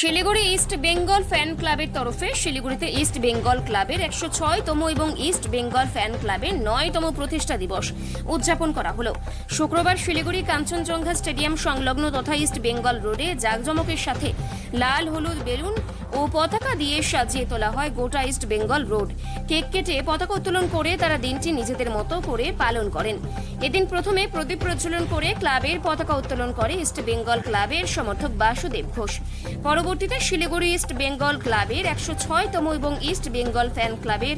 Siliguri east Bengal fan ক্লাবের তরফে শিলিগুড়িতে ইস্ট বেঙ্গল ক্লাবের একশো ছয়তম এবং ইস্ট বেঙ্গল ফ্যান ক্লাবের নয়তম প্রতিষ্ঠা দিবস উদযাপন করা হলো। শুক্রবার শিলিগুড়ি কাঞ্চনজঙ্ঘা স্টেডিয়াম সংলগ্ন তথা ইস্ট বেঙ্গল রোডে জাঁকজমকের সাথে লাল হলুদ বেলুন ও পতাকা দিয়ে সাজিয়ে তোলা হয় গোটা ইস্ট বেঙ্গল রোড। কেক কেটে পতাকা উত্তোলন করে তারা দিনটি নিজেদের মতো করে পালন করেন। এদিন প্রথমে প্রদীপ প্রজ্বলন করে ক্লাবের পতাকা উত্তোলন করে ইস্ট বেঙ্গল ক্লাবের সমর্থক বাসুদেব ঘোষ। পরবর্তীতে শিলিগুড়ি ইস্ট বেঙ্গল ক্লাবের একশো ছয়তম এবং ইস্ট বেঙ্গল ফ্যান ক্লাবের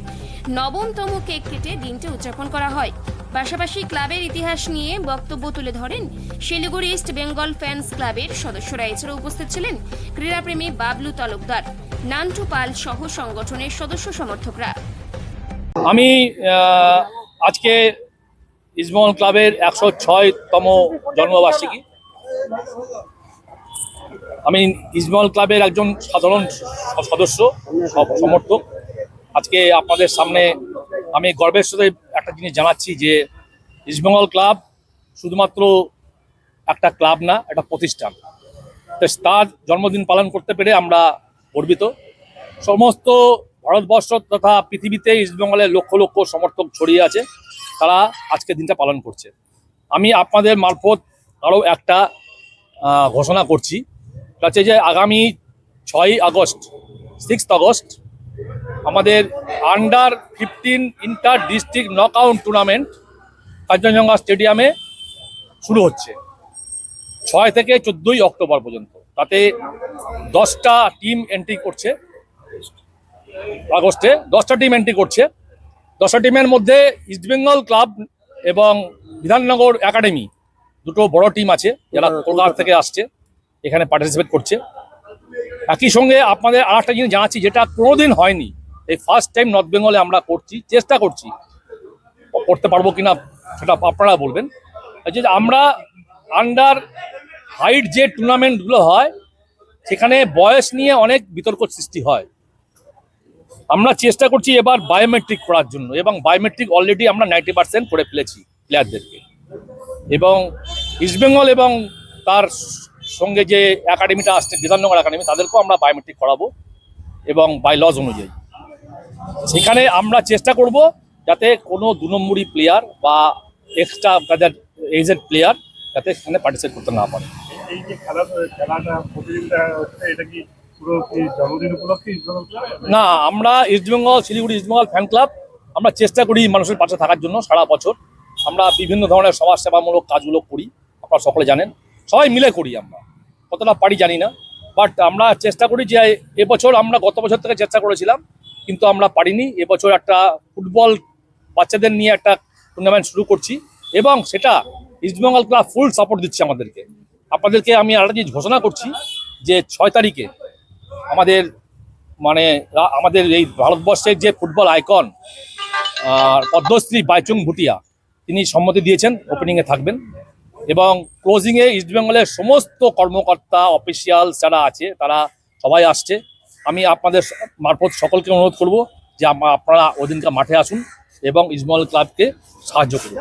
নবমতম কেক কেটে দিনটি উদযাপন করা হয়। পাশাপাশি ক্লাবের ইতিহাস নিয়ে বক্তব্য তুলে ধরেন শিলিগুড়ি ইস্ট বেঙ্গল ফ্যান্স ক্লাবের সদস্যরা। এছাড়া উপস্থিত ছিলেন ক্রীড়াপ্রেমী বাবলু তালুকদার, নান্টু পাল সহ সংগঠনের সদস্য সমর্থকরা। আমি আজকে ইসমল ক্লাবের একশো ছয়তম জন্মবার্ষিকী। আমি ইসমল ক্লাবের একজন সাধারণ সদস্য সমর্থক। আজকে আপনাদের সামনে আমি গর্বের সাথে একটা জিনিস জানাচ্ছি যে ইস্টবেঙ্গল ক্লাব শুধুমাত্র একটা ক্লাব না, একটা প্রতিষ্ঠান। তো তার জন্মদিন পালন করতে পেরে আমরা গর্বিত। সমস্ত ভারতবর্ষ তথা পৃথিবীতে ইস্টবেঙ্গলের লক্ষ লক্ষ সমর্থক ছড়িয়ে আছে, তারা আজকে দিনটা পালন করছে। আমি আপনাদের মারফত আরও একটা ঘোষণা করছি। যে আগামী ছয়ই আগস্ট সিক্স আগস্ট আমাদের under fifteen inter district knockout tournament Kanchenjunga স্টেডিয়ামে শুরু হচ্ছে। ছয় থেকে চোদ্দোই অক্টোবর পর্যন্ত। তাতে দশটা টিম এন্ট্রি করছে। আগস্টে দশটা টিম এন্ট্রি করছে। দশটা টিমের মধ্যে ইস্টবেঙ্গল ক্লাব এবং বিধাননগর একাডেমি দুটো বড় টিম আছে যারা কলকাতা থেকে আসছে। এখানে পার্টিসিপেট করছে। একই সঙ্গে আপনাদের আর একটা জিনিস জানাচ্ছি যেটা কোনোদিন হয়নি। এই ফার্স্ট টাইম নর্থ বেঙ্গলে আমরা করছি, চেষ্টা করছি। করতে পারব কিনা সেটা আপনারা বলবেন। যে আমরা আন্ডার হাইট যে টুর্নামেন্টগুলো হয়, সেখানে বয়স নিয়ে অনেক বিতর্ক সৃষ্টি হয়। আমরা চেষ্টা করছি এবার বায়োমেট্রিক করার জন্য, এবং বায়োমেট্রিক অলরেডি আমরা নাইনটি পার্সেন্ট করে ফেলেছি প্লেয়ারদেরকে এবং ইস্টবেঙ্গল এবং তার সঙ্গে যে একাডেমিটা আসছে বিধাননগর একাডেমি তাদেরকেও আমরা বায়োমেট্রিক করাবো, এবং বাই লজ অনুযায়ী। সেখানে আমরা চেষ্টা করব যাতে কোনো দু নম্বরই প্লেয়ার বা এক্সট্রা তাদের এজেড প্লেয়ার যাতে সেখানে পার্টিসিপেট করতে না পারে। এই যে খেলা খেলাটা প্রতিযোগিতা হচ্ছে এটা কি পুরো কি জন্মদিন উপলক্ষে ইসলাম না আমরা East Bengal Siliguri East Bengal fan club আমরা চেষ্টা করি মানুষের পাশে থাকার জন্য সারা বছর। আমরা বিভিন্ন ধরনের সমাজ সেবামূলক কাজগুলো করি আপনারা সকলে জানেন। সবাই মিলে করি আমরা কতটা পারি জানি না। বাট আমরা চেষ্টা করি যে এবছর আমরা গত বছর থেকে চেষ্টা করেছিলাম কিন্তু আমরা পারিনি। এবছর একটা ফুটবল বাচ্চাদের নিয়ে একটা টুর্নামেন্ট শুরু করছি এবং সেটা ইস্টবেঙ্গল ক্লাব ফুল সাপোর্ট দিচ্ছে আমাদেরকে। আপনাদেরকে আমি আরেকটা জিনিস ঘোষণা করছি যে ছয় তারিখে আমাদের মানে আমাদের এই ভারতবর্ষের যে ফুটবল আইকন পদ্মশ্রী বাইচুং ভুটিয়া, তিনি সম্মতি দিয়েছেন ওপেনিংয়ে থাকবেন। এবং ক্লোজিংয়ে ইস্টবেঙ্গলের সমস্ত কর্মকর্তা অফিসিয়াল যারা আছে, তারা সবাই আসছে। আমি আপনাদের মারফত সকলকে অনুরোধ করব যে আপনারা ওদিনকে মাঠে আসুন এবং ইসমল ক্লাবকে সাহায্য করুন।